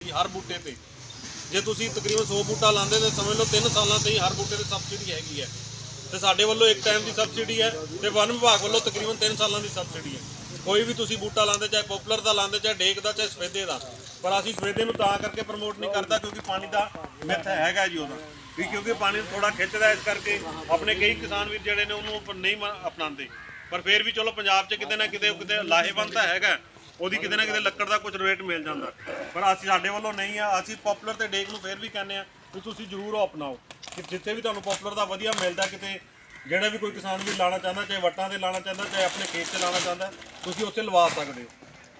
ਹਰ ਬੂਟੇ ਤੇ। ਜੇ ਤੁਸੀਂ ਤਕਰੀਬਨ 100 ਬੂਟਾ ਲਾਉਂਦੇ ਤੇ ਸਮਝ ਲਓ 3 ਸਾਲਾਂ ਤੇ ਹੀ ਹਰ ਬੂਟੇ ਤੇ ਸਬਸਿਡੀ ਹੈਗੀ ਹੈ। ਤੇ ਸਾਡੇ ਵੱਲੋਂ ਇੱਕ ਟਾਈਮ ਦੀ ਸਬਸਿਡੀ ਹੈ ਤੇ ਵਨ ਵਿਭਾਗ ਵੱਲੋਂ ਤਕਰੀਬਨ 3 ਸਾਲਾਂ ਦੀ ਸਬਸਿਡੀ ਹੈ। ਕੋਈ ਵੀ ਤੁਸੀਂ ਬੂਟਾ ਲਾਉਂਦੇ, ਚਾਹੇ ਪਪੂਲਰ ਦਾ ਲਾਉਂਦੇ, ਚਾਹੇ ਡੇਕ ਦਾ, ਚਾਹੇ ਸਫੇਦੇ ਦਾ। ਪਰ ਅਸੀਂ ਸਫੇਦੇ ਨੂੰ ਤਾਂ ਕਰਕੇ ਪ੍ਰਮੋਟ ਨਹੀਂ ਕਰਦਾ ਕਿਉਂਕਿ ਪਾਣੀ ਦਾ ਮਿੱਥ ਹੈਗਾ ਜੀ ਉਹਦਾ। ਵੀ ਕਿਉਂਕਿ ਪਾਣੀ ਥੋੜਾ ਖਿੱਚਦਾ ਇਸ ਕਰਕੇ ਆਪਣੇ ਕਈ ਕਿਸਾਨ ਵੀਰ ਜਿਹੜੇ ਨੇ ਉਹਨੂੰ ਨਹੀਂ ਅਪਣਾਉਂਦੇ। ਪਰ ਫਿਰ ਵੀ ਚਲੋ ਪੰਜਾਬ 'ਚ ਕਿਤੇ ਨਾ ਕਿਤੇ ਕਿਤੇ ਲਾਹੇਵੰਦ ਤਾਂ ਹੈਗਾ। ਉਹਦੀ ਕਿਤੇ ਨਾ ਕਿਤੇ ਲੱਕੜ ਦਾ ਕੁਝ ਰੇਟ ਮਿਲ ਜਾਂਦਾ। ਪਰ ਅਸੀਂ ਸਾਡੇ ਵੱਲੋਂ ਨਹੀਂ ਆ, ਅਸੀਂ ਪਪੂਲਰ ਤੇ ਡੇਕ ਨੂੰ ਫੇਰ ਵੀ ਕਹਿੰਦੇ ਆ ਕਿ ਤੁਸੀਂ ਜ਼ਰੂਰ ਉਹ ਅਪਣਾਓ, ਕਿ ਜਿੱਥੇ ਵੀ ਤੁਹਾਨੂੰ ਪਪੂਲਰ ਦਾ ਵਧੀਆ ਮਿਲਦਾ ਕਿਤੇ, ਜਿਹੜਾ ਵੀ ਕੋਈ ਕਿਸਾਨ ਵੀ ਲਾਣਾ ਚਾਹੁੰਦਾ, ਚਾਹੇ ਵੱਟਾਂ ਤੇ ਲਾਣਾ ਚਾਹੁੰਦਾ, ਚਾਹੇ ਆਪਣੇ ਖੇਤ 'ਚ ਲਾਣਾ ਚਾਹੁੰਦਾ, ਤੁਸੀਂ ਉੱਥੇ ਲਵਾ ਸਕਦੇ ਹੋ।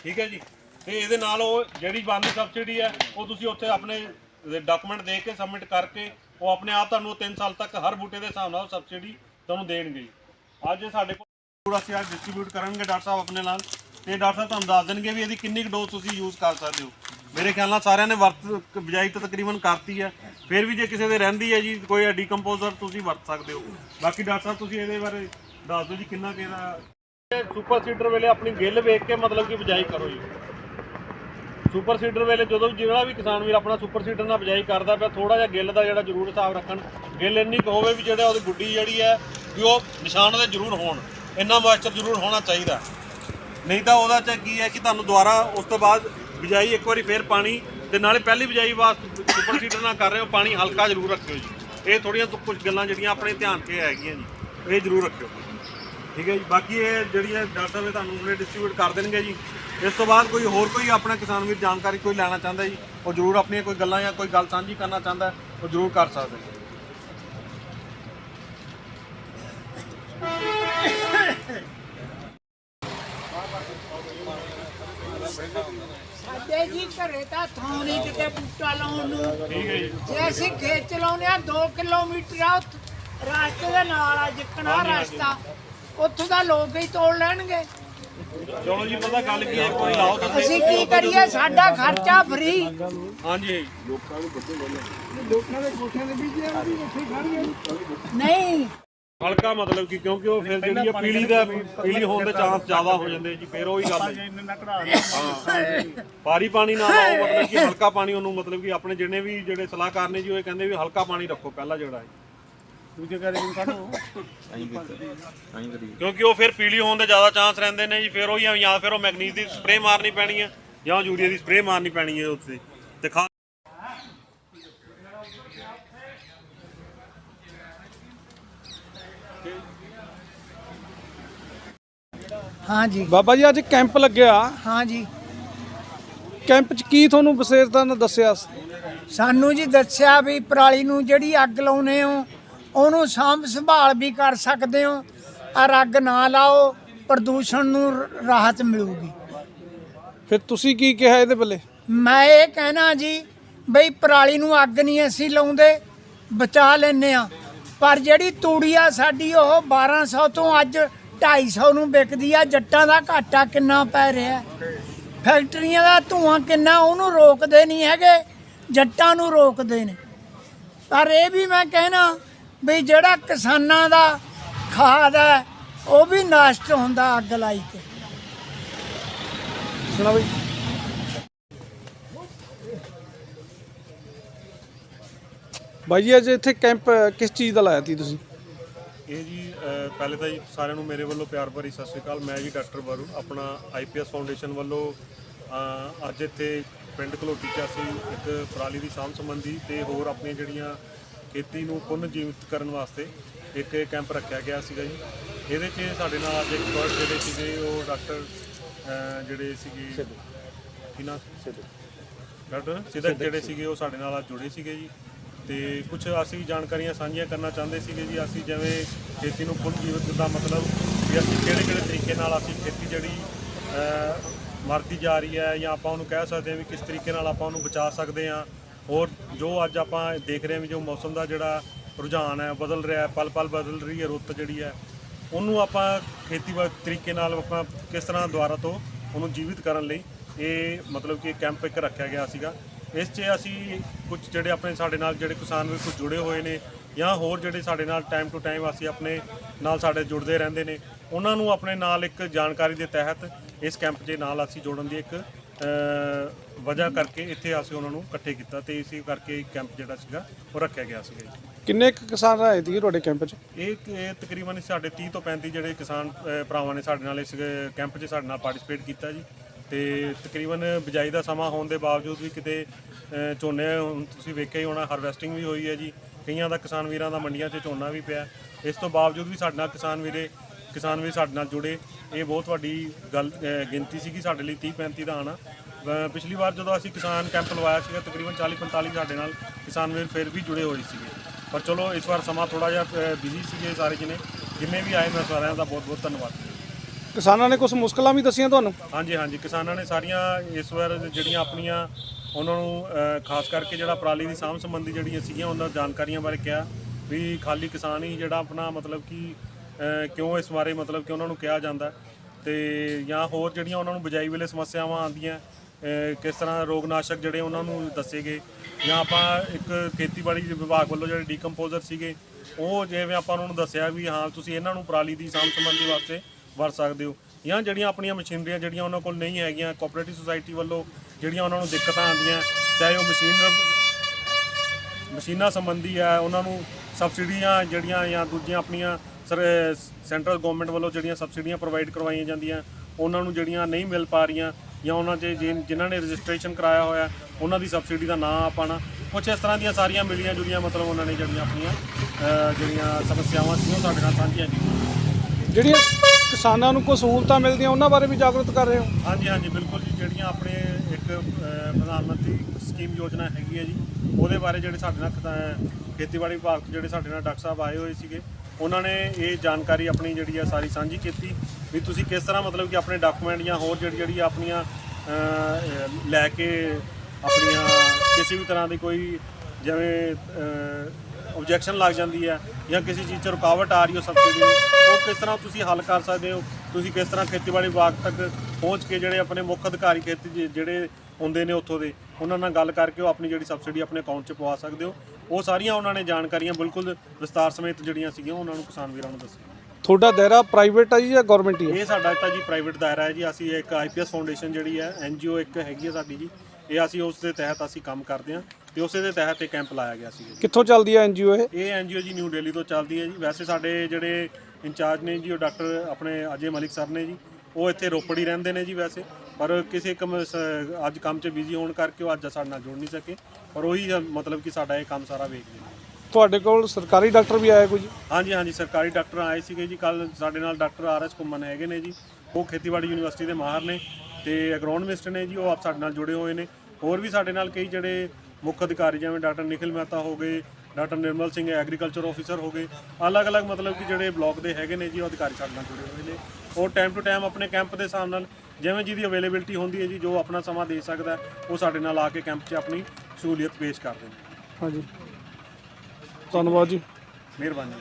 ਠੀਕ ਹੈ ਜੀ? ਤੇ ਇਹਦੇ ਨਾਲ ਉਹ ਜਿਹੜੀ ਬੰਦ ਸਬਸਿਡੀ ਹੈ, ਉਹ ਤੁਸੀਂ ਉੱਥੇ ਆਪਣੇ ਡਾਕੂਮੈਂਟ ਦੇ ਕੇ ਸਬਮਿਟ ਕਰਕੇ, ਉਹ ਆਪਣੇ ਆਪ ਤੁਹਾਨੂੰ 3 ਸਾਲ ਤੱਕ ਹਰ ਬੂਟੇ ਦੇ ਹਿਸਾਬ ਨਾਲ ਸਬਸਿਡੀ ਤੁਹਾਨੂੰ ਦੇਣਗੇ ਅੱਜ ਸਾਡੇ ਕੋਲ ਅਸੀਂ ਅੱਜ ਡਿਸਟ੍ਰੀਬਿਊਟ ਕਰਾਂਗੇ ਡਾਕਟਰ ਸਾਹਿਬ ਆਪਣੇ ਨਾਲ। ਤੇ ਡਾਕਟਰ ਸਾਹਿਬ ਤੁਹਾਨੂੰ ਦੱਸ ਦੇਣਗੇ ਵੀ ਇਹਦੀ ਕਿੰਨੀ ਕੁ ਡੋਜ਼ ਤੁਸੀਂ ਯੂਜ਼ ਕਰ ਸਕਦੇ ਹੋ। ਮੇਰੇ ਖਿਆਲ ਨਾਲ ਸਾਰਿਆਂ ਨੇ ਵਰਤ, ਬਿਜਾਈ ਤਾਂ ਤਕਰੀਬਨ ਕਰਤੀ ਹੈ ਫਿਰ ਵੀ ਜੇ ਕਿਸੇ ਦੇ ਰਹਿੰਦੀ ਹੈ ਜੀ, ਕੋਈ ਡੀਕੰਪੋਜ਼ਰ ਤੁਸੀਂ ਵਰਤ ਸਕਦੇ ਹੋ। ਬਾਕੀ ਡਾਕਟਰ ਸਾਹਿਬ, ਤੁਸੀਂ ਇਹਦੇ ਬਾਰੇ ਦੱਸ ਦਿਓ ਜੀ ਕਿੰਨਾ ਕਿਹਦਾ ਸੁਪਰ ਸੀਡਰ ਵੇਲੇ ਆਪਣੀ ਗਿੱਲ ਵੇਖ ਕੇ ਮਤਲਬ ਕਿ ਬਿਜਾਈ ਕਰੋ ਜੀ। ਸੁਪਰ ਸੀਡਰ ਵੇਲੇ ਜਦੋਂ ਵੀ ਜਿਹੜਾ ਵੀ ਕਿਸਾਨ ਵੀਰ ਆਪਣਾ ਸੁਪਰ ਸੀਡਰ ਨਾਲ ਬਿਜਾਈ ਕਰਦਾ ਪਿਆ ਥੋੜਾ ਜਿਹਾ ਗਿੱਲ ਦਾ ਜਿਹੜਾ ਜ਼ਰੂਰ ਹਿਸਾਬ ਰੱਖਣ। ਗਿੱਲ ਇੰਨੀ ਕੁ ਹੋਵੇ ਵੀ ਜਿਹੜਾ ਉਹਦੀ ਗੁੱਡੀ ਜਿਹੜੀ ਹੈ ਵੀ ਉਹ ਨਿਸ਼ਾਨ ਦੇ ਜ਼ਰੂਰ ਹੋਣ। ਇੰਨਾ ਮੋਇਸਚਰ ਜ਼ਰੂਰ ਹੋਣਾ ਚਾਹੀਦਾ। ਨਹੀਂ ਤਾਂ ਉਹਦਾ ਚ ਕੀ ਹੈ ਕਿ ਤੁਹਾਨੂੰ ਦੁਬਾਰਾ ਉਸ ਤੋਂ ਬਾਅਦ ਬਿਜਾਈ ਇੱਕ ਵਾਰੀ ਫੇਰ ਪਾਣੀ ਤੇ ਨਾਲੇ ਪਹਿਲੀ ਬਿਜਾਈ ਵਾਸਤੇ ਸੁਪਰ ਸੀਡਰ ਨਾਲ ਕਰ ਰਹੇ ਹੋ, ਪਾਣੀ ਹਲਕਾ ਜ਼ਰੂਰ ਰੱਖਿਓ ਜੀ। ਇਹ ਥੋੜੀਆਂ ਕੁਝ ਗੱਲਾਂ ਜਿਹੜੀਆਂ ਆਪਣੇ ਧਿਆਨ 'ਚ ਹੈਗੀਆਂ ਜੀ, ਇਹ ਜ਼ਰੂਰ ਰੱਖਿਓ। ਠੀਕ ਹੈ ਜੀ, ਬਾਕੀ ਇਹ ਜਿਹੜੀਆਂ ਡਾਕਟਰ ਸਾਹਿਬ ਤੁਹਾਨੂੰ ਉਹਨੇ ਡਿਸਟ੍ਰੀਬਿਊਟ ਕਰ ਦੇਣਗੇ ਜੀ। ਇਸ ਤੋਂ ਬਾਅਦ ਕੋਈ ਹੋਰ ਕੋਈ ਆਪਣਾ ਕਿਸਾਨ ਵੀਰ ਜਾਣਕਾਰੀ ਕੋਈ ਲੈਣਾ ਚਾਹੁੰਦਾ ਜੀ, ਉਹ ਜ਼ਰੂਰ ਆਪਣੀਆਂ ਕੋਈ ਗੱਲਾਂ ਜਾਂ ਕੋਈ ਗੱਲ ਸਾਂਝੀ ਕਰਨਾ ਚਾਹੁੰਦਾ, ਉਹ ਜ਼ਰੂਰ ਕਰ ਸਕਦੇ ਜੀ ਸਾਡੇ ਜੀ ਘਰੇ ਤਾਂ ਕਿਤੇ ਬੂਟਾ ਲਾਉਣ ਨੂੰ। ਠੀਕ ਹੈ ਜੀ। ਜੇ ਅਸੀਂ ਖੇਤ ਚਲਾਉਂਦੇ ਆ 2 ਕਿਲੋਮੀਟਰ ਆ ਉੱਥ- ਰਾਸਤੇ ਦੇ ਨਾਲ ਆ ਜਿੱਕਣਾ ਰਸਤਾ। ਉੱਥੋਂ ਦਾ ਲੋਕ ਹੀ ਤੋੜ ਲੈਣਗੇ। ਚਲੋ ਜੀ ਪਤਾ ਗੱਲ ਕੀ ਹੈ ਕੋਈ ਲਾਓ ਤੁਸੀਂ ਅਸੀਂ ਕੀ ਕਰੀਏ? ਸਾਡਾ ਖਰਚਾ ਫਰੀ ਹਾਂਜੀ। ਨਹੀਂ। ਹਲਕਾ ਮਤਲਬ ਕਿ ਕਿਉਂਕਿ ਉਹ ਫਿਰ ਜਿਹੜੀ ਹੈ ਪੀਲੀ ਦਾ ਪੀਲੀ ਹੋਣ ਦੇ ਚਾਂਸ ਜ਼ਿਆਦਾ ਹੋ ਜਾਂਦੇ ਜੀ ਫਿਰ ਉਹੀ ਗੱਲ ਹੈ ਹਾਂ। ਭਾਰੀ ਪਾਣੀ ਨਾ ਲਾਓ ਮਤਲਬ ਕਿ ਹਲਕਾ ਪਾਣੀ ਉਹਨੂੰ ਮਤਲਬ ਕਿ ਆਪਣੇ ਜਿਹਨੇ ਵੀ ਜਿਹੜੇ ਸਲਾਹਕਾਰ ਨੇ ਜੀ ਉਹ ਇਹ ਕਹਿੰਦੇ ਵੀ ਹਲਕਾ ਪਾਣੀ ਰੱਖੋ ਪਹਿਲਾ ਜਿਹੜਾ ਹੈ। ਦੂਜੇ ਕਰੇ ਨੂੰ ਕੱਢੋ ਕਿਉਂਕਿ ਉਹ ਫਿਰ ਪੀਲੀ ਹੋਣ ਦੇ ਜ਼ਿਆਦਾ ਚਾਂਸ ਰਹਿੰਦੇ ਨੇ ਜੀ ਫਿਰ ਉਹ ਜਾਂ ਜਾਂ ਫਿਰ ਉਹ ਮੈਗਨੀਜ਼ ਦੀ ਸਪਰੇਅ ਮਾਰਨੀ ਪੈਣੀ ਹੈ ਜਾਂ ਯੂਰੀਆ ਦੀ ਸਪਰੇਅ ਮਾਰਨੀ ਪੈਣੀ ਹੈ ਉੱਤੇ ਤੇ ਹਾਂ ਜੀ। ਬਾਬਾ ਜੀ ਅੱਜ ਕੈਂਪ ਲੱਗਿਆ। ਹਾਂ ਜੀ। ਕੈਂਪ 'ਚ ਕੀ ਤੁਹਾਨੂੰ ਵਿਸ਼ੇਸ਼ਤਾ ਨੇ ਦੱਸਿਆ? ਸਾਨੂੰ ਜੀ ਦੱਸਿਆ ਵੀ ਪਰਾਲੀ ਨੂੰ ਜਿਹੜੀ ਅੱਗ ਲਾਉਨੇ ਹੋ ਉਹਨੂੰ ਸਾਂਭ ਸੰਭਾਲ ਵੀ ਕਰ ਸਕਦੇ ਹੋ ਔਰ ਅੱਗ ਨਾ ਲਾਓ ਪ੍ਰਦੂਸ਼ਣ ਨੂੰ ਰ- ਰਾਹਤ ਮਿਲੂਗੀ। ਫਿਰ ਤੁਸੀਂ ਕੀ ਕਿਹਾ ਇਹਦੇ ਬੱਲੇ ਮੈਂ ਇਹ ਕਹਿਣਾ ਜੀ ਬਈ ਪਰਾਲੀ ਨੂੰ ਅੱਗ ਨਹੀਂ ਅਸੀਂ ਲਾਉਂਦੇ ਬਚਾ ਲੈਨੇ ਆ ਪਰ ਜਿਹੜੀ ਤੂੜੀ ਆ ਸਾਡੀ ਉਹ 1200 ਤੋਂ ਅੱਜ 250 ਨੂੰ ਵਿਕਦੀ ਆ, ਜੱਟਾਂ ਦਾ ਘਾਟਾ ਕਿੰਨਾ ਪੈ ਰਿਹਾ? ਫੈਕਟਰੀਆਂ ਦਾ ਧੂਆਂ ਕਿੰਨਾ, ਉਹਨੂੰ ਰੋਕਦੇ ਨਹੀਂ ਹੈਗੇ, ਜੱਟਾਂ ਨੂੰ ਰੋਕਦੇ ਨੇ। ਪਰ ਇਹ ਵੀ ਮੈਂ ਕਹਿਣਾ ਵੀ ਜਿਹੜਾ ਕਿਸਾਨਾਂ ਦਾ ਖਾਦ ਹੈ, ਉਹ ਵੀ ਨਾਸ਼ਟ ਹੁੰਦਾ ਅੱਗ ਲਾਈ ਕੇ ਸੁਣਾ ਬਈ ਬਾਈ ਜੀ, ਅੱਜ ਇੱਥੇ ਕੈਂਪ ਕਿਸ ਚੀਜ਼ ਦਾ ਲਾਇਆ ਸੀ ਤੁਸੀਂ? ਇਹ ਜੀ ਪਹਿਲੇ ਤਾਂ ਜੀ ਸਾਰਿਆਂ ਨੂੰ ਮੇਰੇ ਵੱਲੋਂ ਪਿਆਰ ਭਰੀ ਸਤਿ ਸ਼੍ਰੀ ਅਕਾਲ। ਮੈਂ ਜੀ ਡਾਕਟਰ ਵਰੁਣ ਆਪਣਾ ਆਈਪੀਐਸ ਫਾਊਂਡੇਸ਼ਨ ਵੱਲੋਂ ਅੱਜ ਇੱਥੇ ਪਿੰਡ ਘਲੋਟੀ ਚ ਅਸੀਂ ਇੱਕ ਪਰਾਲੀ ਦੀ ਸਾਂਭ ਸੰਬੰਧੀ ਤੇ ਹੋਰ ਆਪਣੀਆਂ ਜਿਹੜੀਆਂ ਖੇਤੀ ਨੂੰ ਪੁਨਰ ਜੀਵਿਤ ਕਰਨ ਵਾਸਤੇ ਇੱਕ ਕੈਂਪ ਰੱਖਿਆ ਗਿਆ ਸੀਗਾ ਜੀ। ਇਹਦੇ 'ਚ ਸਾਡੇ ਨਾਲ ਅੱਜ ਐਕਸਪਰਟ ਜਿਹੜੇ ਸੀਗੇ ਉਹ ਡਾਕਟਰ ਜਿਹੜੇ ਸੀਗੇ ਕੀ ਨਾਮ ਡਾਕਟਰ ਸਿੱਧਕ ਜਿਹੜੇ ਸੀਗੇ ਉਹ ਸਾਡੇ ਨਾਲ ਜੁੜੇ ਸੀਗੇ ਜੀ। ਤੇ ਕੁਝ ਅਸੀਂ ਜਾਣਕਾਰੀਆਂ ਸਾਂਝੀਆਂ ਕਰਨਾ ਚਾਹੁੰਦੇ ਸੀਗੇ ਜੀ ਅਸੀਂ ਜਿਵੇਂ ਖੇਤੀ ਨੂੰ ਪੁਨਰ ਜੀਵਤ ਦਾ ਮਤਲਬ ਵੀ ਅਸੀਂ ਕਿਹੜੇ ਕਿਹੜੇ ਤਰੀਕੇ ਨਾਲ ਅਸੀਂ ਖੇਤੀ ਜਿਹੜੀ ਅਹ, ਮਰਦੀ ਜਾ ਰਹੀ ਹੈ ਜਾਂ ਆਪਾਂ ਉਹਨੂੰ ਕਹਿ ਸਕਦੇ ਹਾਂ ਵੀ ਕਿਸ ਤਰੀਕੇ ਨਾਲ ਆਪਾਂ ਉਹਨੂੰ ਬਚਾ ਸਕਦੇ ਹਾਂ। ਔਰ ਜੋ ਅੱਜ ਆਪਾਂ ਦੇਖ ਰਹੇ ਹਾਂ ਵੀ ਜੋ ਮੌਸਮ ਦਾ ਜਿਹੜਾ ਰੁਝਾਨ ਹੈ ਬਦਲ ਰਿਹਾ ਹੈ ਪਲ ਪਲ ਬਦਲ ਰਹੀ ਹੈ ਰੁੱਤ ਜਿਹੜੀ ਹੈ ਉਹਨੂੰ ਆਪਾਂ ਖੇਤੀ ਤਰੀਕੇ ਨਾਲ ਆਪਾਂ ਕਿਸ ਤਰ੍ਹਾਂ ਦੁਆਰਾ ਤੋਂ ਉਹਨੂੰ ਜੀਵਿਤ ਕਰਨ ਲਈ ਇਹ ਮਤਲਬ ਕਿ ਕੈਂਪ ਇੱਕ ਰੱਖਿਆ ਗਿਆ ਸੀਗਾ। ਇਸ 'ਚ ਅਸੀਂ ਕੁਝ ਜਿਹੜੇ ਆਪਣੇ ਸਾਡੇ ਨਾਲ ਜਿਹੜੇ ਕਿਸਾਨ ਵੀ ਕੁਝ ਜੁੜੇ ਹੋਏ ਨੇ ਜਾਂ ਹੋਰ ਜਿਹੜੇ ਸਾਡੇ ਨਾਲ ਟਾਈਮ ਟੂ ਟਾਈਮ ਅਸੀਂ ਆਪਣੇ ਨਾਲ ਸਾਡੇ ਜੁੜਦੇ ਰਹਿੰਦੇ ਨੇ ਉਹਨਾਂ ਨੂੰ ਆਪਣੇ ਨਾਲ ਇੱਕ ਜਾਣਕਾਰੀ ਦੇ ਤਹਿਤ ਇਸ ਕੈਂਪ ਦੇ ਨਾਲ ਅਸੀਂ ਜੋੜਨ ਦੀ ਇੱਕ ਵਜ੍ਹਾ ਕਰਕੇ ਇੱਥੇ ਅਸੀਂ ਉਹਨਾਂ ਨੂੰ ਇਕੱਠੇ ਕੀਤਾ ਤੇ ਇਸੇ ਕਰਕੇ ਕੈਂਪ ਜਿਹੜਾ ਸੀਗਾ ਉਹ ਰੱਖਿਆ ਗਿਆ ਸੀਗਾ ਕਿੰਨੇ ਕੁ ਕਿਸਾਨ ਆਏ ਸੀ ਤੁਹਾਡੇ ਕੈਂਪ 'ਚ? ਇਹ ਇਹ ਤਕਰੀਬਨ ਸਾਡੇ 30 ਤੋਂ 35 ਜਿਹੜੇ ਕਿਸਾਨ ਭਰਾਵਾਂ ਨੇ ਸਾਡੇ ਨਾਲ ਇਸ ਕੈਂਪ 'ਚ ਸਾਡੇ ਨਾਲ ਪਾਰਟਿਸਿਪੇਟ ਕੀਤਾ ਜੀ। ਤੇ ਤਕਰੀਬਨ ਬਿਜਾਈ ਦਾ ਸਮਾਂ ਹੋਣ ਦੇ ਬਾਵਜੂਦ ਵੀ ਕਿਤੇ ਅ, ਝੋਨੇ ਹੁਣ ਤੁਸੀਂ ਵੇਖਿਆ ਹੀ ਹੋਣਾ ਹਾਰਵੈਸਟਿੰਗ ਵੀ ਹੋਈ ਹੈ ਜੀ। ਕਈਆਂ ਦਾ ਕਿਸਾਨ ਵੀਰਾਂ ਦਾ ਮੰਡੀਆਂ 'ਚ ਝੋਨਾ ਵੀ ਪਿਆ। ਇਸ ਤੋਂ ਬਾਵਜੂਦ ਵੀ ਸਾਡੇ ਨਾਲ ਕਿਸਾਨ ਵੀਰੇ ਕਿਸਾਨ ਵੀ ਸਾਡੇ ਨਾਲ ਜੁੜੇ। ਇਹ ਬਹੁਤ ਵੱਡੀ ਗੱਲ ਅ, ਗਿਣਤੀ ਸੀਗੀ ਸਾਡੇ ਲਈ 30 35 ਦਾ ਆਣਾ। ਪਿਛਲੀ ਵਾਰ ਜਦੋਂ ਅਸੀਂ ਕਿਸਾਨ ਕੈਂਪ ਲਵਾਇਆ ਸੀਗਾ ਤਕਰੀਬਨ 40 45 ਸਾਡੇ ਨਾਲ ਕਿਸਾਨ ਵੀਰ ਫਿਰ ਵੀ ਜੁੜੇ ਹੋਏ ਸੀਗੇ। ਪਰ ਚਲੋ ਇਸ ਵਾਰ ਸਮਾਂ ਥੋੜਾ ਜਿਹਾ ਬਿਜ਼ੀ ਸੀਗੇ ਸਾਰੇ ਜਣੇ। ਜਿੰਨੇ ਵੀ ਆਏ ਮੈਂ ਸਾਰਿਆਂ ਦਾ ਬਹੁਤ ਬਹੁਤ ਧੰਨਵਾਦ। ਕਿਸਾਨਾਂ ਨੇ ਕੁਝ ਮੁਸ਼ਕਲਾਂ ਵੀ ਦੱਸੀਆਂ ਤੁਹਾਨੂੰ? ਹਾਂਜੀ ਹਾਂਜੀ। ਕਿਸਾਨਾਂ ਨੇ ਸਾਰੀਆਂ ਇਸ ਵਾਰ ਜਿਹੜੀਆਂ ਆਪਣੀਆਂ ਉਹਨਾਂ ਨੂੰ ਅ, ਖਾਸ ਕਰਕੇ ਜਿਹੜਾ ਪਰਾਲੀ ਦੀ ਸਾਂਭ ਸੰਬੰਧੀ ਜਿਹੜੀਆਂ ਸੀਗੀਆਂ ਉਹਨਾਂ ਜਾਣਕਾਰੀਆਂ ਬਾਰੇ ਕਿਹਾ ਵੀ ਖਾਲੀ ਕਿਸਾਨ ਹੀ ਜਿਹੜਾ ਆਪਣਾ ਮਤਲਬ ਕਿ ਅ, ਕਿਉਂ ਇਸ ਬਾਰੇ ਮਤਲਬ ਕਿ ਉਹਨਾਂ ਨੂੰ ਕਿਹਾ ਜਾਂਦਾ। ਤੇ ਜਾਂ ਹੋਰ ਜਿਹੜੀਆਂ ਉਹਨਾਂ ਨੂੰ ਬਿਜਾਈ ਵੇਲੇ ਸਮੱਸਿਆਵਾਂ ਆਉਂਦੀਆਂ ਅ, ਕਿਸ ਤਰ੍ਹਾਂ ਰੋਗਨਾਸ਼ਕ ਜਿਹੜੇ ਉਹਨਾਂ ਨੂੰ ਦੱਸੇ ਗਏ ਜਾਂ ਆਪਾਂ ਇੱਕ ਖੇਤੀਬਾੜੀ ਵਿਭਾਗ ਵੱਲੋਂ ਜਿਹੜੇ ਡੀਕੰਪੋਜ਼ਰ ਸੀਗੇ ਉਹ ਜਿਵੇਂ ਆਪਾਂ ਉਹਨਾਂ ਨੂੰ ਦੱਸਿਆ ਵੀ ਹਾਂ ਤੁਸੀਂ ਇਹਨਾਂ ਨੂੰ ਪਰਾਲੀ ਦੀ ਸਾਂਭ ਸੰਬੰਧੀ ਵਾਸਤੇ ਵਰਤ ਸਕਦੇ ਹੋ। ਜਾਂ ਜਿਹੜੀਆਂ ਆਪਣੀਆਂ ਮਸ਼ੀਨਰੀਆਂ ਜਿਹੜੀਆਂ ਉਹਨਾਂ ਕੋਲ ਨਹੀਂ ਹੈਗੀਆਂ ਕੋਆਪਰੇਟਿਵ ਸੁਸਾਇਟੀ ਵੱਲੋਂ ਜਿਹੜੀਆਂ ਉਹਨਾਂ ਨੂੰ ਦਿੱਕਤਾਂ ਆਉਂਦੀਆਂ, ਚਾਹੇ ਉਹ ਮਸ਼ੀਨ ਮਸ਼ੀਨਾਂ ਸੰਬੰਧੀ ਹੈ, ਉਹਨਾਂ ਨੂੰ ਸਬਸਿਡੀਆਂ ਜਿਹੜੀਆਂ ਜਾਂ ਦੂਜੀਆਂ ਆਪਣੀਆਂ ਸਰ ਸੈਂਟਰਲ ਗਵਰਨਮੈਂਟ ਵੱਲੋਂ ਜਿਹੜੀਆਂ ਸਬਸਿਡੀਆਂ ਪ੍ਰੋਵਾਈਡ ਕਰਵਾਈਆਂ ਜਾਂਦੀਆਂ, ਉਹਨਾਂ ਨੂੰ ਜਿਹੜੀਆਂ ਨਹੀਂ ਮਿਲ ਪਾ ਰਹੀਆਂ, ਜਾਂ ਉਹਨਾਂ 'ਚ ਜਿਨ- ਜਿਨ੍ਹਾਂ ਨੇ ਰਜਿਸਟ੍ਰੇਸ਼ਨ ਕਰਾਇਆ ਹੋਇਆ, ਉਹਨਾਂ ਦੀ ਸਬਸਿਡੀ ਦਾ ਨਾਂ ਆ ਪਾਣਾ ਕੁਛ ਇਸ ਤਰ੍ਹਾਂ ਦੀਆਂ ਸਾਰੀਆਂ ਮਿਲੀਆਂ ਜੁਲੀਆਂ ਮਤਲਬ ਉਹਨਾਂ ਨੇ ਜਿਹੜੀਆਂ ਆਪਣੀਆਂ ਜਿਹੜੀਆਂ ਸਮੱਸਿਆਵਾਂ ਸੀ ਉਹ ਸਾਡੇ ਨਾਲ ਸਾਂਝੀਆਂ ਕੀਤੀਆਂ। ਜਿਹੜੀਆਂ ਕਿਸਾਨਾਂ ਨੂੰ ਕੋਈ ਸਹੂਲਤਾਂ ਮਿਲਦੀਆਂ, ਉਹਨਾਂ ਬਾਰੇ ਵੀ ਜਾਗਰੂਕ ਕਰ ਰਹੇ ਹੋ? ਹਾਂਜੀ ਹਾਂਜੀ, ਬਿਲਕੁਲ ਜੀ। ਜਿਹੜੀਆਂ ਆਪਣੇ ਇੱਕ ਪ੍ਰਧਾਨ ਮੰਤਰੀ ਸਕੀਮ ਯੋਜਨਾ ਹੈਗੀ ਹੈ ਜੀ, ਉਹਦੇ ਬਾਰੇ ਜਿਹੜੇ ਸਾਡੇ ਨਾਲ ਖੇਤੀਬਾੜੀ ਵਿਭਾਗ ਤੋਂ ਜਿਹੜੇ ਸਾਡੇ ਨਾਲ ਡਾਕਟਰ ਸਾਹਿਬ ਆਏ ਹੋਏ ਸੀਗੇ, ਉਹਨਾਂ ਨੇ ਇਹ ਜਾਣਕਾਰੀ ਆਪਣੀ ਜਿਹੜੀ ਆ ਸਾਰੀ ਸਾਂਝੀ ਕੀਤੀ ਵੀ ਤੁਸੀਂ ਕਿਸ ਤਰ੍ਹਾਂ ਮਤਲਬ ਕਿ ਆਪਣੇ ਡਾਕੂਮੈਂਟ ਜਾਂ ਹੋਰ ਜਿਹੜੀ ਜਿਹੜੀ ਆਪਣੀਆਂ ਲੈ ਕੇ ਆਪਣੀਆਂ ਕਿਸੇ ਵੀ ਤਰ੍ਹਾਂ ਦੀ ਕੋਈ ਜਿਵੇਂ ਆਬਜੈਕਸ਼ਨ ਲੱਗ ਜਾਂਦੀ ਹੈ ਜਾਂ ਕਿਸੇ ਚੀਜ਼ 'ਚ ਰੁਕਾਵਟ ਆ ਰਹੀ ਹੋ ਸਬਸਿਡੀ ਨੂੰ ਉਹ ਕਿਸ ਤਰ੍ਹਾਂ ਤੁਸੀਂ ਹੱਲ ਕਰ ਸਕਦੇ ਹੋ? ਤੁਸੀਂ ਕਿਸ ਤਰ੍ਹਾਂ ਖੇਤੀਬਾੜੀ ਵਿਭਾਗ ਤੱਕ ਪਹੁੰਚ ਕੇ ਜਿਹੜੇ ਆਪਣੇ ਮੁੱਖ ਅਧਿਕਾਰੀ ਖੇਤੀ ਜਿਹੜੇ ਹੁੰਦੇ ਨੇ ਉੱਥੋਂ ਦੇ ਉਹਨਾਂ ਨਾਲ ਗੱਲ ਕਰਕੇ ਉਹ ਆਪਣੀ ਜਿਹੜੀ ਸਬਸਿਡੀ ਆਪਣੇ ਅਕਾਊਂਟ 'ਚ ਪਵਾ ਸਕਦੇ ਹੋ? ਉਹ ਸਾਰੀਆਂ ਉਹਨਾਂ ਨੇ ਜਾਣਕਾਰੀਆਂ ਬਿਲਕੁਲ ਵਿਸਤਾਰ ਸਮੇਤ ਜਿਹੜੀਆਂ ਸੀਗੀਆਂ ਉਹਨਾਂ ਨੂੰ ਕਿਸਾਨ ਵੀਰਾਂ ਨੂੰ ਦੱਸੀਆਂ। ਤੁਹਾਡਾ ਦਾਇਰਾ ਪ੍ਰਾਈਵੇਟ ਹੈ ਜੀ ਜਾਂ ਗਵਰਨਮੈਂਟ ਹੀ ਹੈ ਇਹ ਸਾਡਾ ਤਾਂ ਜੀ ਪ੍ਰਾਈਵੇਟ ਦਾਇਰਾ ਹੈ ਜੀ ਅਸੀਂ ਇੱਕ ਆਈਪੀਐਸ ਫਾਊਂਡੇਸ਼ਨ ਜਿਹੜੀ ਹੈ ਐਨਜੀਓ ਇੱਕ ਹੈਗੀ ਹੈ ਸਾਡੀ ਜੀ ਇਹ ਅਸੀਂ ਉਸ ਦੇ ਤਹਿਤ ਅਸੀਂ ਕੰਮ ਕਰਦੇ ਹਾਂ। ਤੇ ਉਸੇ ਦੇ ਤਹਿਤ ਇਹ ਕੈਂਪ ਲਾਇਆ ਗਿਆ ਸੀ। ਕਿੱਥੋਂ ਚੱਲਦੀ ਹੈ ਐਨਜੀਓ ਇਹ? ਇਹ ਐਨਜੀਓ ਜੀ ਨਿਊ ਦਿੱਲੀ ਤੋਂ ਚੱਲਦੀ ਹੈ ਜੀ। ਵੈਸੇ ਸਾਡੇ ਜਿਹੜੇ ਇੰਚਾਰਜ ਨੇ ਜੀ ਉਹ ਡਾਕਟਰ ਆਪਣੇ ਅਜੇ ਮਲਿਕ ਸਰ ਨੇ ਜੀ ਉਹ ਇੱਥੇ ਰੋਪੜ ਹੀ ਰਹਿੰਦੇ ਨੇ ਜੀ ਵੈਸੇ। ਪਰ ਕਿਸੇ ਕੰਮ ਅੱਜ ਕੰਮ 'ਚ ਬਿਜ਼ੀ ਹੋਣ ਕਰਕੇ ਉਹ ਅੱਜ ਸਾਡੇ ਨਾਲ ਜੁੜ ਨਹੀਂ ਸਕੇ। ਪਰ ਉਹੀ ਮਤਲਬ ਕਿ ਸਾਡਾ ਇਹ ਕੰਮ ਸਾਰਾ ਵੇਖਦੇ ਨੇ। ਤੁਹਾਡੇ ਕੋਲ ਸਰਕਾਰੀ ਡਾਕਟਰ ਵੀ ਆਇਆ ਕੋਈ ਹਾਂਜੀ ਹਾਂਜੀ ਸਰਕਾਰੀ ਡਾਕਟਰ ਆਏ ਸੀਗੇ ਜੀ। ਕੱਲ ਸਾਡੇ ਨਾਲ ਡਾਕਟਰ ਆਰ ਐਸ ਘੁੰਮਣ ਹੈਗੇ ਨੇ ਜੀ। ਉਹ ਖੇਤੀਬਾੜੀ ਯੂਨੀਵਰਸਿਟੀ ਦੇ ਮਾਹਰ ਨੇ ਤੇ ਐਗਰੋਨਮਿਸਟ ਨੇ ਜੀ। ਉਹ ਆਪ ਸਾਡੇ ਨਾਲ ਜੁੜੇ ਹੋਏ ਨੇ। ਹੋਰ ਵੀ ਸਾਡੇ ਨਾਲ ਕਈ ਜਿਹੜੇ ਮੁੱਖ ਅਧਿਕਾਰੀ ਜਿਵੇਂ ਡਾਕਟਰ ਨਿਖਿਲ ਮਹਿਤਾ ਹੋ ਗਏ doctor Nirmal Singh agriculture officer ਹੋ ਗਏ। ਅਲੱਗ-ਅਲੱਗ ਮਤਲਬ ਕਿ ਜਿਹੜੇ ਬਲਾਕ ਦੇ ਹੈਗੇ ਨੇ ਜੀ ਉਹ ਅਧਿਕਾਰੀ ਸਾਡੇ ਨਾਲ ਜੁੜੇ ਹੋਏ ਨੇ। ਉਹ ਟਾਈਮ ਟੂ ਟਾਈਮ ਆਪਣੇ ਕੈਂਪ ਦੇ ਹਿਸਾਬ ਨਾਲ ਜਿਵੇਂ ਜਿਹਦੀ ਅਵੇਲੇਬਿਲਟੀ ਹੁੰਦੀ ਹੈ ਜੀ ਜੋ ਆਪਣਾ ਸਮਾਂ ਦੇ ਸਕਦਾ ਉਹ ਸਾਡੇ ਨਾਲ ਆ ਕੇ ਕੈਂਪ 'ਚ ਆਪਣੀ ਸਹੂਲੀਅਤ ਪੇਸ਼ ਕਰਦੇ ਨੇ। ਹਾਂਜੀ। ਧੰਨਵਾਦ ਜੀ। ਮਿਹਰਬਾਨੀ।